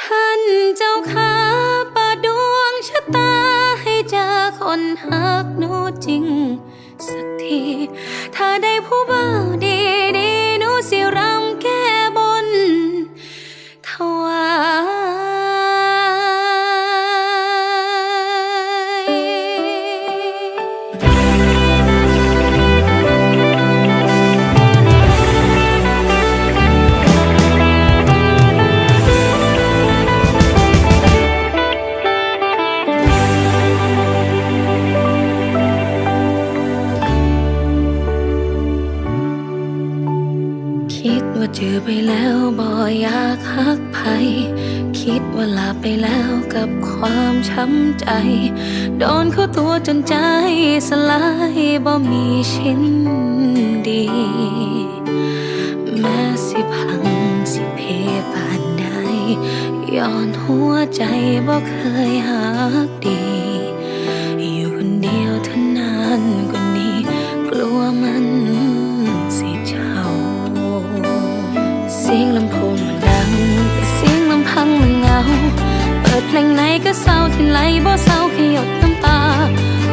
ท่านเจ้าข้าปาดวงชะตาให้เจอคนหักหนูจริง สักที ถ้าได้ผู้บ่าวดี อยากหักใครคิดว่าลาไปแล้วกับความช้ำใจ โดนเข้าตัวจนใจสลายบ่มีชิ้นดี แม้สิพังสิเพปานใดย้อนหัวใจบ่เคยหักดี ที่ไหลบ่เศร้าแค่หยดน้ำตา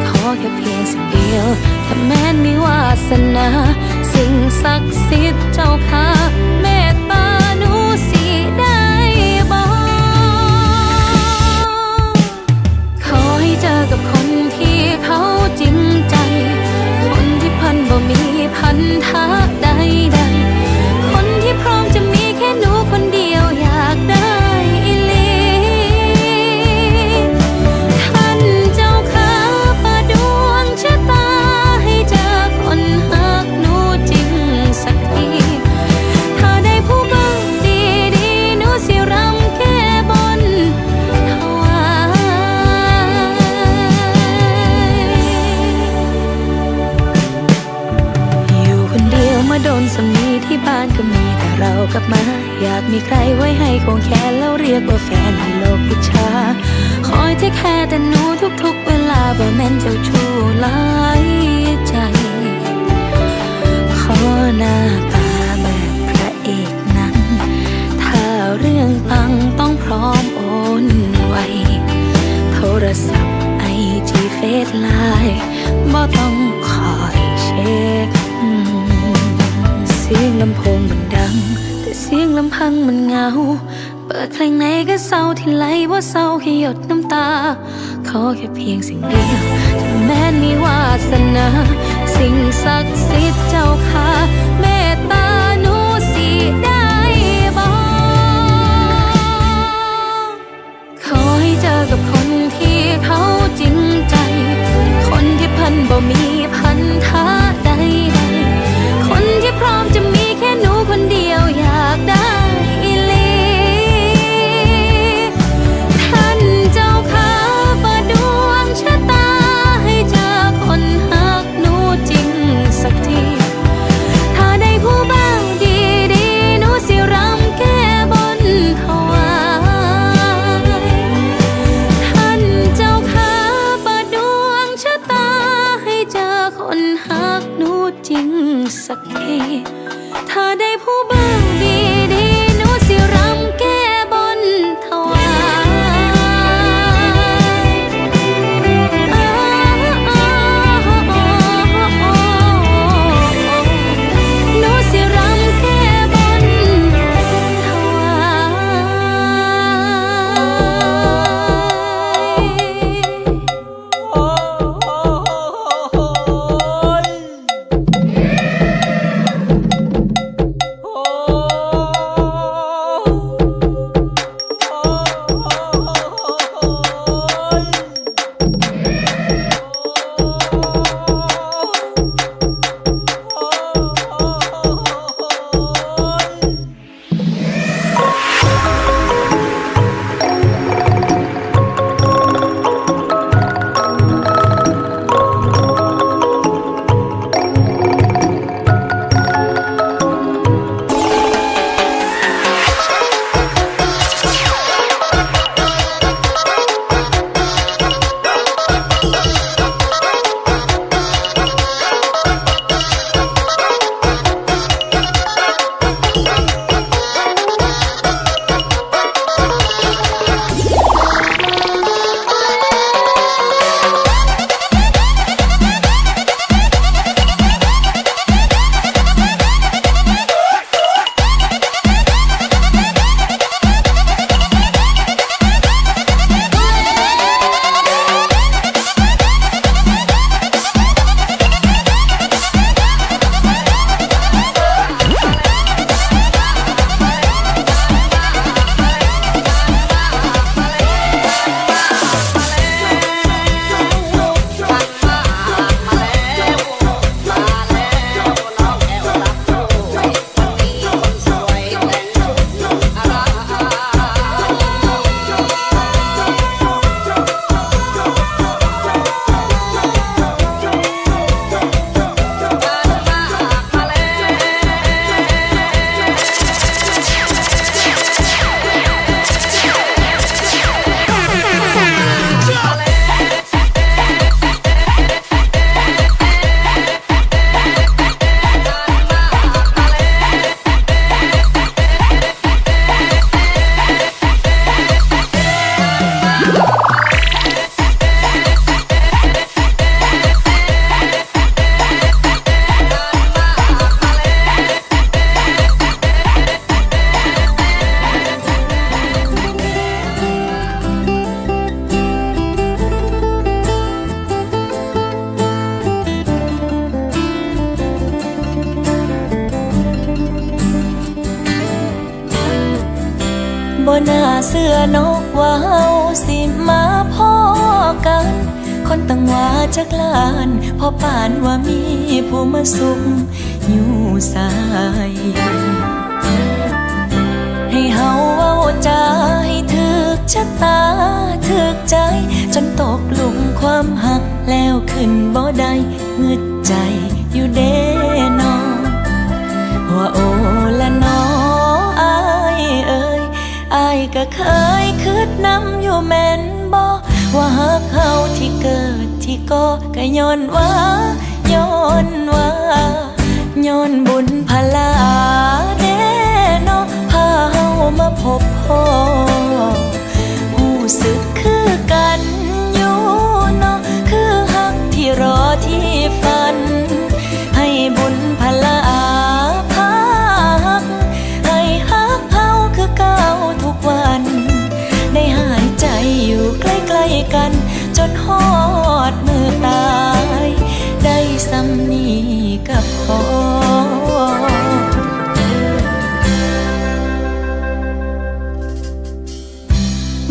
ขอแค่เพียงสิ่งเดียว ถ้าแม้นมีวาสนา สิ่งศักดิ์สิทธิ์เจ้าค่ะ แต่หนูทุกๆเวลาบ่แม่นเจ้าชู้หลายใจ ขอหน้าตาแบบพระเอกนังถ้าเรื่องปังต้องพร้อมโอนไวโทรศัพท์ไอจีเฟซไลน์บ่ต้องคอยเช็ค เสียงลำโพงมันดัง แต่เสียงลำพังมันเหงา ปิดเพลงไหนก็เศร้าที่ไหลว่าเศร้าแค่หยดน้ำตา ขอแค่เพียงสิ่งเดียวถ้าแม้นมีวาสนา สิ่งศักดิ์ สุขอยู่สาย ให้เฮาเว้าจาให้ถึกชะตาถึกใจ จนตกหลุมความหักแล้วขึ้นบ่ได้งึดใจอยู่เด้นอว่าโอละนออายเอ่ยอายก็เคยคิดนำอยู่แม่นบ่ว่าหักเฮาที่เกิดที่ก็ก็ย้อนว่า ย้อนว่าย้อนบุญพลาเด้เนาะพาเฮามาพบ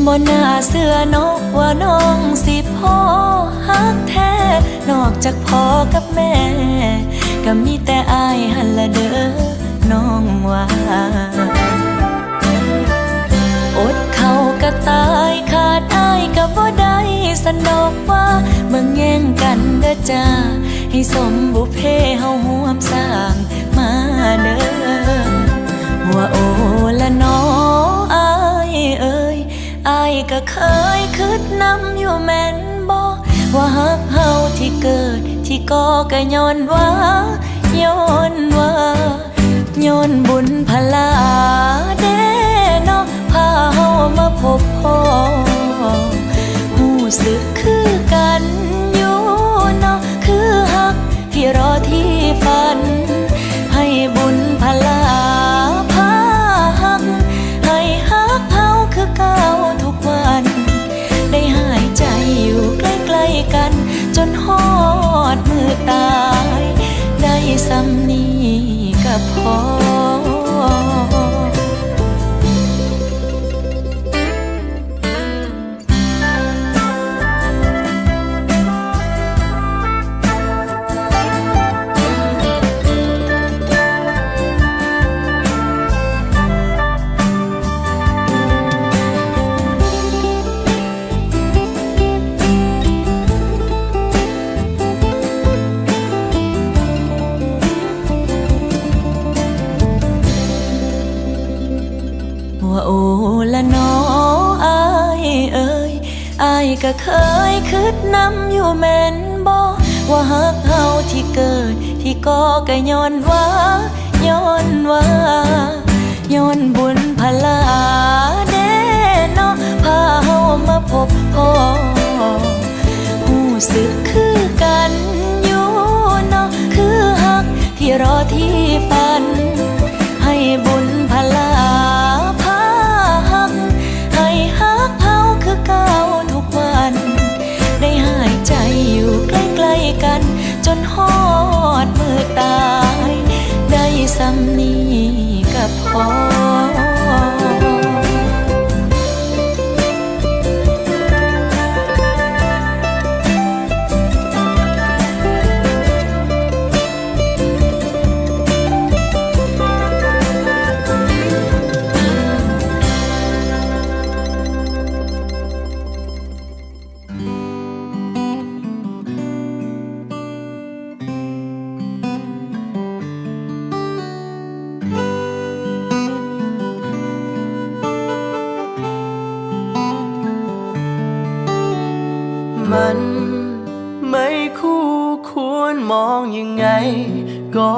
บ่น่าเสื้อนกว่าน้องสิพ่อฮักแท้ นอกจากพ่อกับแม่ ก็มีแต่อายหันละเด้อน้องว่าอดเขาก็ตายขาดอายก็บ่ได้สนอกว่าเมื่อแย่งกันเด้อจ้าให้สมบุพเพเฮาหวมสร้างมาเด้อว่าโอละนออายเอ่ย อายก็เคยคิดนำอยู่แม่นบ่ว่าฮักเฮาที่เกิดที่ก่อก็ย้อนว่า ซ้ำนีกับพอ ก็เคยคิดนำอยู่แม่นบ่ว่าฮักเฮาที่เกิดที่ก็ก็ย้อนว่าย้อนว่าย้อนบุญพลาเด้เนาะพาเฮามาพบพ่อหูสึกคือกันอยู่เนาะคือฮักที่รอที่ฝัน กัน จนฮอดมือตาย ได้สำนีกับพ่อ ก็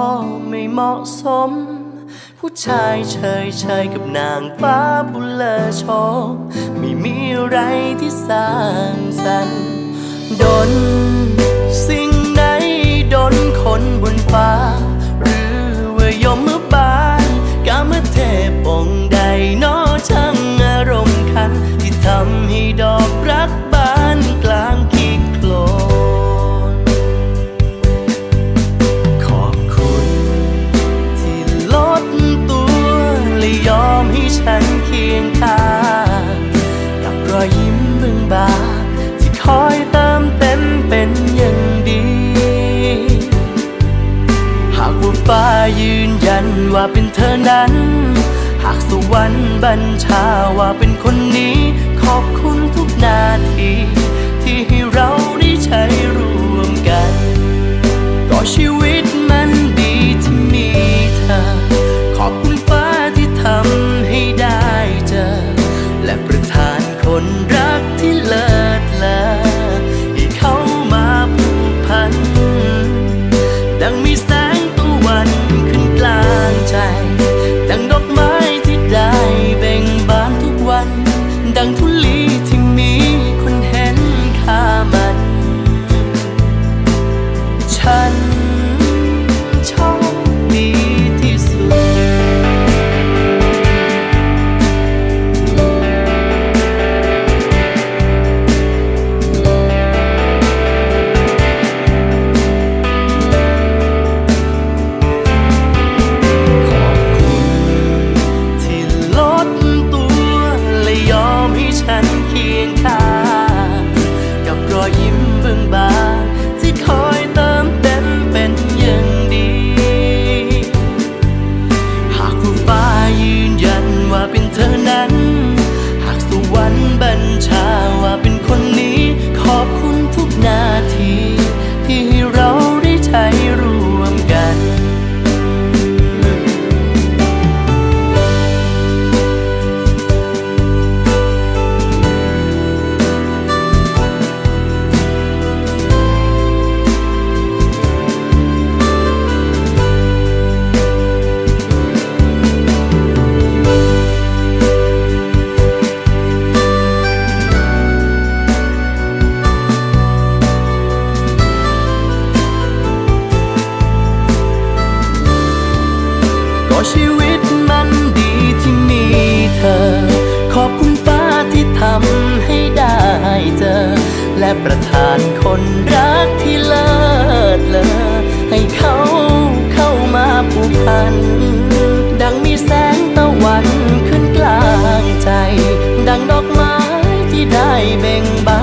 ไม่เหมาะสม ผู้ชายเฉยเฉยกับนางฟ้าผู้เลอโชมไม่มีอะไรที่สร้างสรรค์ดนสิ่งไหนดนคนบนฟ้า หรือว่ายมบานกามเทพองค์ ว่าเป็นเธอนั้น หากสวรรค์บัญชาว่าเป็นคนนี้ ขอบคุณทุกนาที ที่ให้เราได้ใช้รู้ ประทานคนรักที่เลิศเลอให้เขาเข้ามาผูกพัน ดังมีแสงตะวันขึ้นกลางใจ ดังดอกไม้ที่ได้เบ่งบาน